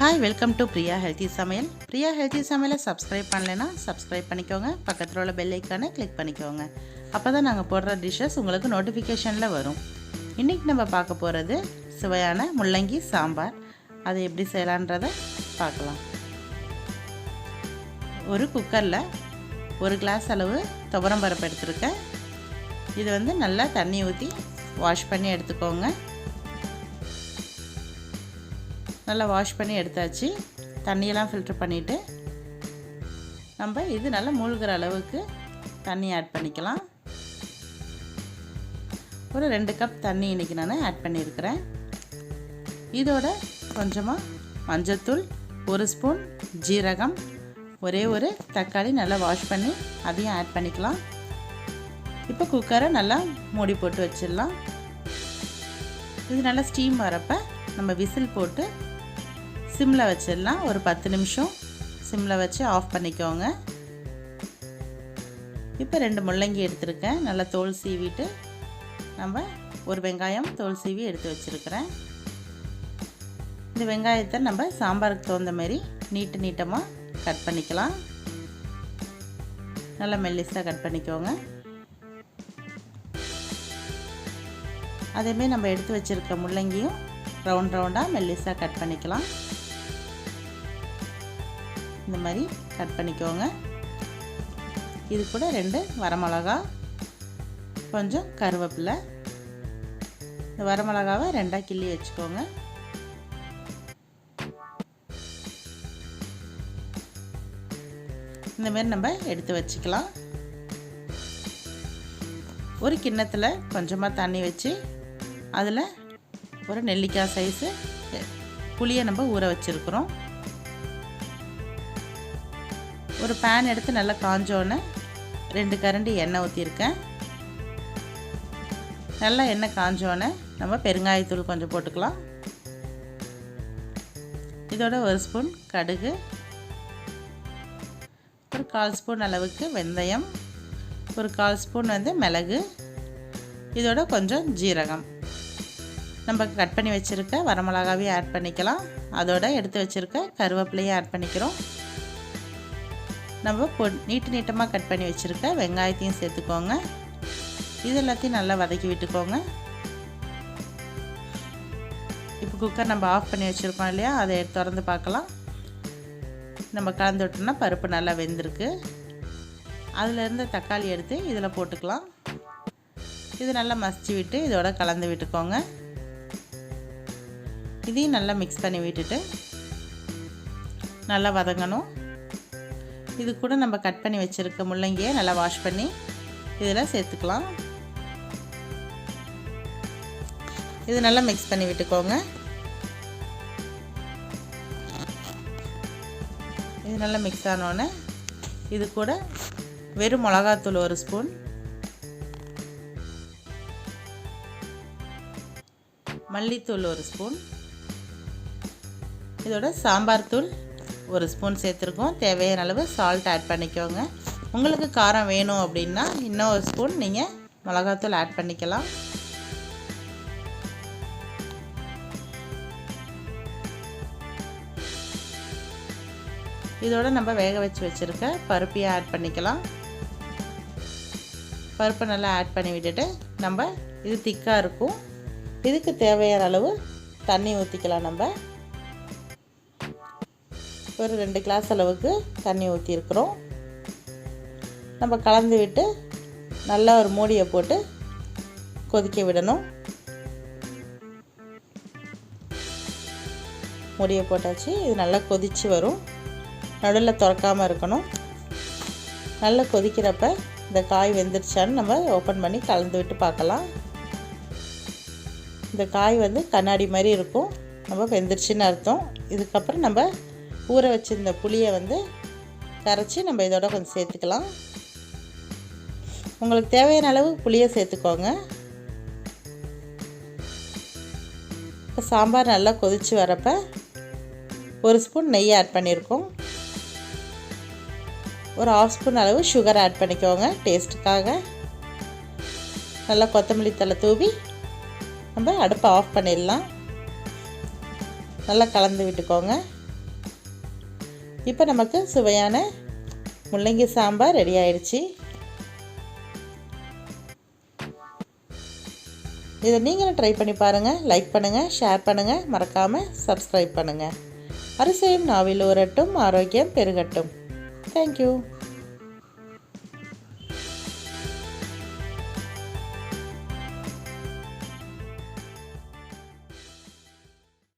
Hi welcome to Priya healthy Samayal Priya healthy சமையலை subscribe பண்ணலைன்னா subscribe பண்ணிக்கோங்க. பக்கத்தில் உள்ள பெல் ஐக்கானை கிளிக் பண்ணிக்கோங்க. அப்போ தான் நாங்கள் போடுற டிஷ்ஷஸ் உங்களுக்கு நோட்டிஃபிகேஷனில் வரும். இன்றைக்கி நம்ம பார்க்க போகிறது சுவையான முள்ளங்கி சாம்பார். அதை எப்படி செய்யலான்றதை பார்க்கலாம். ஒரு குக்கரில் ஒரு கிளாஸ் அளவு துவரம் பருப்பு எடுத்துருக்கேன். இது வந்து நல்லா தண்ணி ஊற்றி வாஷ் பண்ணி எடுத்துக்கோங்க. நல்லா வாஷ் பண்ணி எடுத்தாச்சு. தண்ணியெல்லாம் ஃபில்ட்ரு பண்ணிவிட்டு நம்ம இது நல்லா மூழ்கிற அளவுக்கு தண்ணி ஆட் பண்ணிக்கலாம். ஒரு ரெண்டு கப் தண்ணி இன்றைக்கி நான் ஆட் பண்ணியிருக்கிறேன் இதோட கொஞ்சமாக மஞ்சத்தூள் ஒரு ஸ்பூன் ஜீரகம் ஒரே ஒரு தக்காளி நல்லா வாஷ் பண்ணி அதையும் ஆட் பண்ணிக்கலாம். இப்போ குக்கரை நல்லா மூடி போட்டு வச்சிடலாம். இது நல்லா ஸ்டீம் வரப்போ நம்ம விசில் போட்டு சிம்மில் வச்சிடலாம். ஒரு பத்து நிமிஷம் சிம்மில் வச்சு ஆஃப் பண்ணிக்கோங்க. இப்போ ரெண்டு முள்ளங்கி எடுத்திருக்கேன். நல்லா தோல் சீவிட்டு நம்ம ஒரு வெங்காயம் தோல் சீவி எடுத்து வச்சுருக்கிறேன். இந்த வெங்காயத்தை நம்ம சாம்பாருக்கு தகுந்த மாதிரி நீட்டு நீட்டமாக கட் பண்ணிக்கலாம். நல்லா மெல்லிஸாக கட் பண்ணிக்கோங்க. அதேமாரி நம்ம எடுத்து வச்சுருக்க முள்ளங்கியும் ரவுண்ட் ரவுண்டாக மெல்லிஸாக கட் பண்ணிக்கலாம். இந்த மாதிரி கட் பண்ணிக்கோங்க. இது கூட ரெண்டு வரமிளகா கொஞ்சம் கருவேப்பிலை. இந்த வரமிளகாவை ரெண்டாக கிள்ளி வச்சுக்கோங்க. இந்த மாதிரி நம்ம எடுத்து வச்சுக்கலாம். ஒரு கிண்ணத்தில் கொஞ்சமாக தண்ணி வச்சு அதில் ஒரு நெல்லிக்காய் சைஸு புளியை நம்ம ஊற வச்சுருக்குறோம். ஒரு பேன் எடுத்து நல்லா காஞ்சோன்னே ரெண்டு கரண்டி எண்ணெய் ஊற்றிருக்கேன் நல்லா எண்ணெய் காஞ்சோன்னே நம்ம பெருங்காயத்தூள் கொஞ்சம் போட்டுக்கலாம். இதோட ஒரு ஸ்பூன் கடுகு ஒரு கால் ஸ்பூன் அளவுக்கு வெந்தயம் ஒரு கால் ஸ்பூன் வந்து மிளகு இதோட கொஞ்சம் ஜீரகம். நம்ம கட் பண்ணி வச்சுருக்க வரமிளகாவையும் ஆட் பண்ணிக்கலாம். அதோட எடுத்து வச்சுருக்க கருவேப்பிலையும் ஆட் பண்ணிக்கிறோம். நம்ம பொ நீட்டு நீட்டமாக கட் பண்ணி வச்சுருக்க வெங்காயத்தையும் சேர்த்துக்கோங்க. இது எல்லாத்தையும் நல்லா வதக்கி விட்டுக்கோங்க. இப்போ குக்கர் நம்ம ஆஃப் பண்ணி வச்சுருக்கோம் இல்லையா? அதை திறந்து பார்க்கலாம். நம்ம கலந்து விட்டோம்னா பருப்பு நல்லா வெந்திருக்கு. அதிலேருந்து தக்காளி எடுத்து இதில் போட்டுக்கலாம். இது நல்லா மசிச்சு விட்டு இதோட கலந்து விட்டுக்கோங்க. இதையும் நல்லா மிக்ஸ் பண்ணி விட்டுட்டு நல்லா வதங்கணும். இது கூட நம்ம கட் பண்ணி வச்சுருக்க முள்ளங்கியை நல்லா வாஷ் பண்ணி இதில் சேர்த்துக்கலாம். இது நல்லா மிக்ஸ் பண்ணி விட்டுக்கோங்க. இது நல்லா மிக்ஸ் ஆனோடனே இது கூட வெறும் மிளகாத்தூள் ஒரு ஸ்பூன். மல்லித்தூள் ஒரு ஸ்பூன். இதோட சாம்பார் தூள். ஒரு ஸ்பூன் சேர்த்துருக்கோம். தேவையான அளவு சால்ட் ஆட் பண்ணிக்கோங்க. உங்களுக்கு காரம் வேணும் அப்படின்னா இன்னும் ஒரு ஸ்பூன் நீங்கள் மிளகாத்தூள் ஆட் பண்ணிக்கலாம். இதோட நம்ம வேக வச்சு வச்சுருக்க பருப்பையும் ஆட் பண்ணிக்கலாம். பருப்பை நல்லா ஆட் பண்ணி விட்டுட்டு நம்ம இது திக்காக இருக்கும். இதுக்கு தேவையான அளவு தண்ணி ஊற்றிக்கலாம் நம்ம. ஒரு ரெண்டு கிளாஸ் அளவுக்கு தண்ணி ஊற்றிருக்கிறோம் நம்ம கலந்து விட்டு நல்லா ஒரு மூடியை போட்டு கொதிக்க விடணும். மூடியை போட்டாச்சு. இது நல்லா கொதித்து வரும். நடுவில் திறக்காமல் இருக்கணும். நல்லா கொதிக்கிறப்ப இந்த காய் வெந்துருச்சான்னு நம்ம ஓப்பன் பண்ணி கலந்து விட்டு பார்க்கலாம். இந்த காய் வந்து கண்ணாடி மாதிரி இருக்கும். நம்ம வெந்துருச்சுன்னு அர்த்தம். இதுக்கப்புறம் நம்ம ஊற வச்சுருந்த புளியை வந்து கரைச்சி நம்ம இதோட கொஞ்சம் சேர்த்துக்கலாம். உங்களுக்கு தேவையான அளவு புளியை சேர்த்துக்கோங்க. இப்போ சாம்பார் நல்லா கொதித்து வரப்போ ஒரு ஸ்பூன் நெய் ஆட் பண்ணியிருக்கோம் ஒரு ஆஃப் ஸ்பூன் அளவு சுகர் ஆட் பண்ணிக்கோங்க டேஸ்ட்டுக்காக நல்லா கொத்தமல்லி தலை தூவி நம்ம அடுப்பை ஆஃப் பண்ணிடலாம். நல்லா கலந்து விட்டுக்கோங்க. இப்போ நமக்கு சுவையான முள்ளங்கி சாம்பார் ரெடி ஆயிடுச்சு. இதை நீங்களும் ட்ரை பண்ணி பாருங்கள் லைக் பண்ணுங்கள் ஷேர் பண்ணுங்கள் மறக்காமல் சப்ஸ்கிரைப் பண்ணுங்கள் அரிசியும் நாவில் உரட்டும் ஆரோக்கியம் பெருகட்டும். தேங்க்யூ